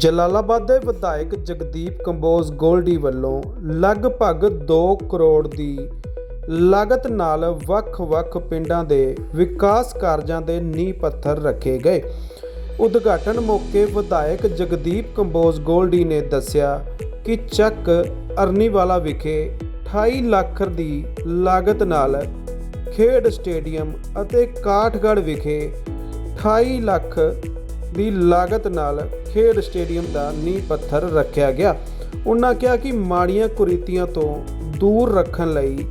ਜਲਾਲਾਬਾਦ ਦੇ ਵਿਧਾਇਕ ਜਗਦੀਪ ਕੰਬੋਜ ਗੋਲਡੀ ਵੱਲੋਂ ਲਗਭਗ 2 ਕਰੋੜ ਦੀ ਲਾਗਤ ਨਾਲ ਵੱਖ-ਵੱਖ ਪਿੰਡਾਂ ਦੇ ਵਿਕਾਸ ਕਾਰਜਾਂ ਦੇ ਨੀਂਹ ਪੱਥਰ ਰੱਖੇ ਗਏ। ਉਦਘਾਟਨ ਮੌਕੇ ਵਿਧਾਇਕ ਜਗਦੀਪ ਕੰਬੋਜ ਗੋਲਡੀ ਨੇ ਦੱਸਿਆ ਕਿ ਚੱਕ ਅਰਨੀਵਾਲਾ ਵਿਖੇ 28 ਲੱਖ ਦੀ ਲਾਗਤ ਨਾਲ ਖੇਡ ਸਟੇਡੀਅਮ ਅਤੇ ਕਾਠਗੜ੍ਹ ਵਿਖੇ 28 ਲੱਖ ਦੀ ਲਾਗਤ ਨਾਲ ਖੇਡ ਸਟੇਡੀਅਮ ਦਾ ਨੀਂਹ ਪੱਥਰ ਰੱਖਿਆ ਗਿਆ। ਉਹਨਾਂ ਕਿਹਾ ਕਿ ਮਾੜੀਆਂ ਕੁਰੀਤੀਆਂ ਤੋਂ ਦੂਰ ਰੱਖਣ ਲਈ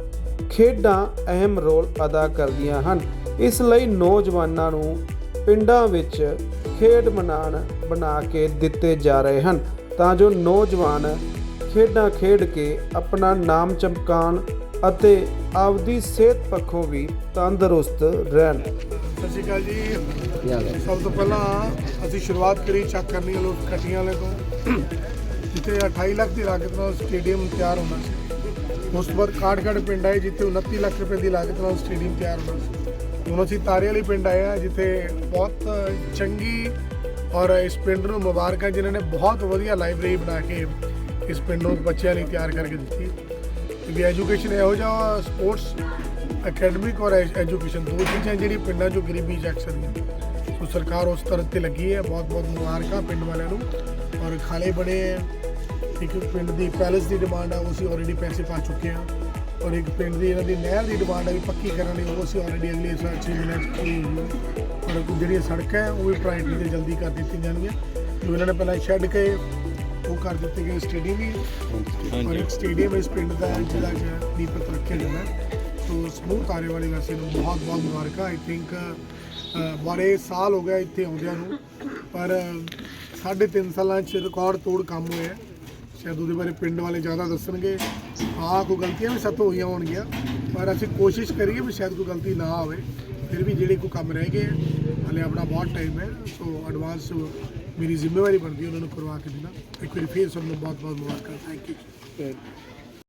ਖੇਡਾਂ ਅਹਿਮ ਰੋਲ ਅਦਾ ਕਰਦੀਆਂ ਹਨ। ਇਸ ਲਈ ਨੌਜਵਾਨਾਂ ਨੂੰ ਪਿੰਡਾਂ ਵਿੱਚ ਖੇਡ ਮੈਦਾਨ ਬਣਾ ਕੇ ਦਿੱਤੇ ਜਾ ਰਹੇ ਹਨ। ਤਾਂ ਜੋ ਨੌਜਵਾਨ ਖੇਡਾਂ ਖੇਡ ਕੇ ਆਪਣਾ ਨਾਮ ਚਮਕਾਉਣ ਅਤੇ ਆਪਦੀ ਸਿਹਤ ਪੱਖੋਂ ਵੀ ਤੰਦਰੁਸਤ ਰਹਿਣ। ਸਤਿ ਸ਼੍ਰੀ ਅਕਾਲ ਜੀ। ਸਭ ਤੋਂ ਪਹਿਲਾਂ ਅਸੀਂ ਸ਼ੁਰੂਆਤ ਕਰੀ ਚੱਕ ਕਰਨੀ ਵਾਲੋ ਕਟੀਆਂ ਵਾਲੇ ਤੋਂ। ਜਿੱਥੇ 28 ਲੱਖ ਦੀ ਲਾਗਤ ਨਾਲ ਸਟੇਡੀਅਮ ਤਿਆਰ ਹੋਣਾ ਸੀ। ਉਸ ਤੋਂ ਬਾਅਦ ਕਾਠਗੜ੍ਹ ਪਿੰਡ ਆਏ ਜਿੱਥੇ 29 ਲੱਖ ਰੁਪਏ ਦੀ ਲਾਗਤ ਨਾਲ ਸਟੇਡੀਅਮ ਤਿਆਰ ਹੋਣਾ ਸੀ। ਹੁਣ ਅਸੀਂ ਤਾਰੇ ਵਾਲੀ ਪਿੰਡ ਆਏ ਆ ਜਿੱਥੇ ਬਹੁਤ ਚੰਗੀ ਔਰ ਇਸ ਪਿੰਡ ਨੂੰ ਮੁਬਾਰਕਾਂ ਜਿਨ੍ਹਾਂ ਨੇ ਬਹੁਤ ਵਧੀਆ ਲਾਇਬ੍ਰੇਰੀ ਬਣਾ ਕੇ ਇਸ ਪਿੰਡ ਨੂੰ ਬੱਚਿਆਂ ਲਈ ਤਿਆਰ ਕਰਕੇ ਦਿੱਤੀ। ਕਿਉਂਕਿ ਐਜੂਕੇਸ਼ਨ ਇਹੋ ਜਿਹਾ ਸਪੋਰਟਸ ਅਕੈਡਮਿਕ ਔਰ ਐਜੂਕੇਸ਼ਨ ਦੋ ਚੀਜ਼ਾਂ ਜਿਹੜੀ ਪਿੰਡਾਂ 'ਚੋਂ ਗਰੀਬੀ 'ਚ ਅਕਸਰ ਨੇ ਸੋ ਸਰਕਾਰ ਉਸ ਤਰ੍ਹਾਂ ਤੇ ਲੱਗੀ ਹੈ, ਬਹੁਤ ਬਹੁਤ ਮੁਬਾਰਕਾਂ ਪਿੰਡ ਵਾਲਿਆਂ ਨੂੰ। ਔਰ ਖਾਲੇ ਬਣੇ ਹੈ, ਇੱਕ ਪਿੰਡ ਦੀ ਪੈਲਸ ਦੀ ਡਿਮਾਂਡ ਆ, ਉਹ ਅਸੀਂ ਆਲਰੇਡੀ ਪੈਸੇ ਪਾ ਚੁੱਕੇ ਹਾਂ। ਔਰ ਇੱਕ ਪਿੰਡ ਦੀ ਇਹਨਾਂ ਦੀ ਨਹਿਰ ਦੀ ਡਿਮਾਂਡ ਆ ਵੀ ਪੱਕੀ ਕਰਨ ਲਈ, ਉਹ ਅਸੀਂ ਆਲਰੇਡੀ ਅਗਲੇ ਸਾਲ 6 ਮਹੀਨਿਆਂ 'ਚ ਪੂਰੀ ਹੋਈ ਔਰ ਜਿਹੜੀ ਸੜਕ ਹੈ, ਉਹ ਵੀ ਪ੍ਰਾਈਵੇਟ ਤੇ ਜਲਦੀ ਕਰ ਦਿੱਤੀ ਜਾਣਗੀਆਂ। ਜੋ ਇਹਨਾਂ ਨੇ ਪਹਿਲਾਂ ਛੱਡ ਕੇ ਉਹ ਕਰ ਦਿੱਤੇ ਗਏ ਸਟੇਡੀਅਮ ਵੀ। ਔਰ ਇੱਕ ਸਟੇਡੀਅਮ ਇਸ ਪਿੰਡ ਦਾ ਹੈ ਜਿਹੜਾ ਕਿ ਦੀਪਕ ਰੱਖਿਆ ਜਾਂਦਾ ਹੈ। ਸੋ ਸਮੂਹ ਤਾਰੇ ਵਾਲੀ ਵਾਸੀ ਨੂੰ ਬਹੁਤ ਬਹੁਤ ਮੁਬਾਰਕਾਂ। ਆਈ ਥਿੰਕ ਬੜੇ ਸਾਲ ਹੋ ਗਏ ਇੱਥੇ ਆਉਂਦਿਆਂ ਨੂੰ ਪਰ ਸਾਢੇ ਤਿੰਨ ਸਾਲਾਂ 'ਚ ਰਿਕਾਰਡ ਤੋੜ ਕੰਮ ਹੋਇਆ ਸ਼ਾਇਦ ਉਹਦੇ ਬਾਰੇ ਪਿੰਡ ਵਾਲੇ ਜ਼ਿਆਦਾ ਦੱਸਣਗੇ। ਹਾਂ ਕੋਈ ਗਲਤੀਆਂ ਵੀ ਸੱਤ ਹੋਈਆਂ ਹੋਣਗੀਆਂ ਪਰ ਅਸੀਂ ਕੋਸ਼ਿਸ਼ ਕਰੀਏ ਵੀ ਸ਼ਾਇਦ ਕੋਈ ਗਲਤੀ ਨਾ ਹੋਵੇ। ਫਿਰ ਵੀ ਜਿਹੜੇ ਕੋਈ ਕੰਮ ਰਹਿ ਗਏ ਹਲੇ ਆਪਣਾ ਬਹੁਤ ਟਾਈਮ ਹੈ। ਸੋ ਐਡਵਾਂਸ ਮੇਰੀ ਜ਼ਿੰਮੇਵਾਰੀ ਬਣਦੀ ਹੈ ਉਹਨਾਂ ਨੂੰ ਕਰਵਾ ਕੇ ਦੇਣਾ। ਇੱਕ ਵਾਰੀ ਫੇਰ ਸਭ ਨੂੰ ਬਹੁਤ ਬਹੁਤ ਮੁਬਾਰਕਾਂ ਥੈਂਕ ਯੂ